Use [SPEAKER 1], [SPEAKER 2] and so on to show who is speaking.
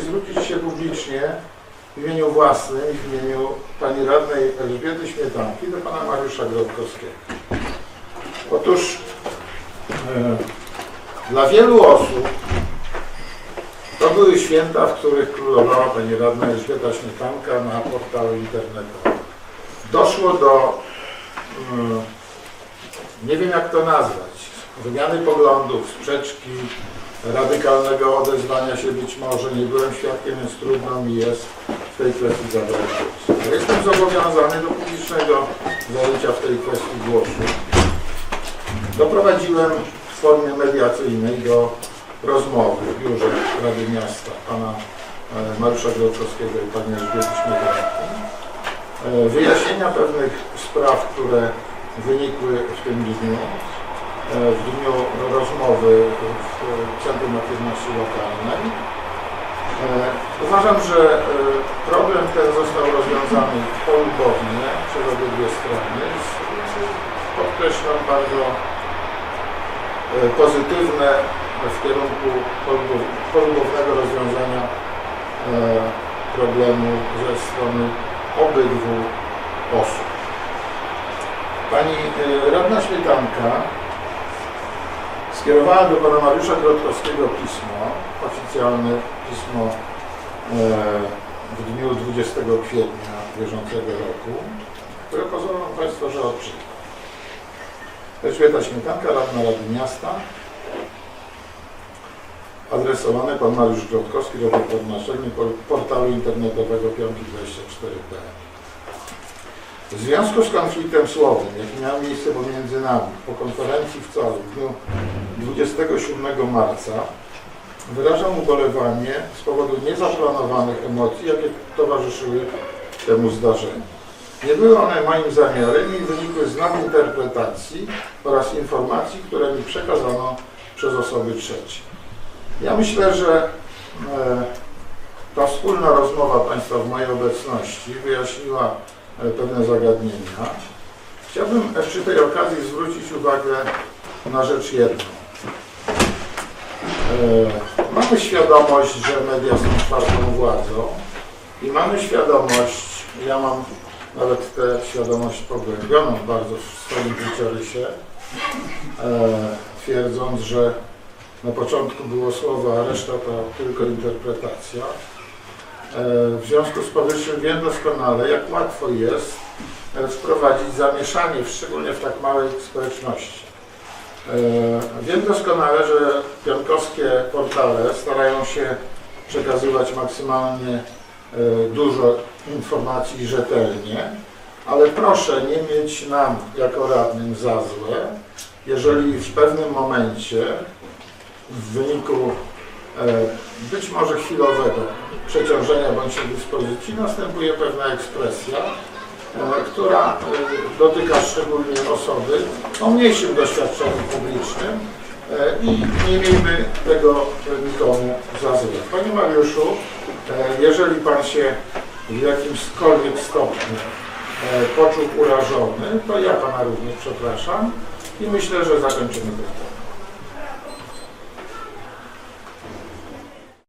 [SPEAKER 1] zwrócić się publicznie w imieniu własnym i w imieniu pani radnej Elżbiety Śmietanki do pana Mariusza Grodkowskiego. Otóż e, dla wielu osób to były święta, w których królowała pani radna Elżbieta Śmietanka na portalu internetowym. Doszło do, mm, nie wiem jak to nazwać, wymiany poglądów, sprzeczki, radykalnego odezwania się być może. Nie byłem świadkiem, więc trudno mi jest w tej kwestii zabrać głos. Jestem zobowiązany do publicznego zajęcia w tej kwestii głosu. Doprowadziłem w formie mediacyjnej do rozmowy w biurze Rady Miasta pana e, Mariusza Groczowskiego i pani Elżbiety Śmietanki. E, Wyjaśnienia pewnych spraw, które wynikły w tym dniu, w dniu rozmowy w Centrum Aktywności Lokalnej. E, Uważam, że e, problem ten został rozwiązany polubownie przez obydwie strony. Podkreślam bardzo e, pozytywne w kierunku polubow- polubownego rozwiązania e, problemu ze strony obydwu osób. Pani e, radna Śmietanka skierowała do pana Mariusza Grotkowskiego pismo, oficjalne pismo e, w dniu 20 kwietnia bieżącego roku, które pozwolą Państwo, że odczytam. Elżbieta Śmietanka, radna Rady Miasta, adresowane pan Mariusz Grotkowski, naczelny por- portalu internetowego pionki24.pl. W związku z konfliktem słownym, jaki miał miejsce pomiędzy nami po konferencji w Colu w dniu 27 marca, wyrażam ubolewanie z powodu niezaplanowanych emocji, jakie towarzyszyły temu zdarzeniu. Nie były one moim zamiarem i wynikły z nadinterpretacji oraz informacji, które mi przekazano przez osoby trzecie. Ja myślę, że e, ta wspólna rozmowa Państwa w mojej obecności wyjaśniła pewne zagadnienia. Chciałbym przy tej okazji zwrócić uwagę na rzecz jedną. E, Mamy świadomość, że media są czwartą władzą i mamy świadomość, ja mam nawet tę świadomość pogłębioną bardzo w swoim życiorysie, e, twierdząc, że na początku było słowo, a reszta to tylko interpretacja. E, W związku z powyższym wiem doskonale, jak łatwo jest e, wprowadzić zamieszanie, szczególnie w tak małej społeczności. E, Wiem doskonale, że pionkowskie portale starają się przekazywać maksymalnie dużo informacji rzetelnie, ale proszę nie mieć nam jako radnym za złe, jeżeli w pewnym momencie w wyniku być może chwilowego przeciążenia bądź dyspozycji następuje pewna ekspresja, e, która e, dotyka szczególnie osoby o mniejszym doświadczeniu publicznym e, i nie miejmy tego e, nikomu za złe. Panie Mariuszu, e, jeżeli Pan się w jakimkolwiek stopniu e, poczuł urażony, to ja Pana również przepraszam i myślę, że zakończymy ten temat.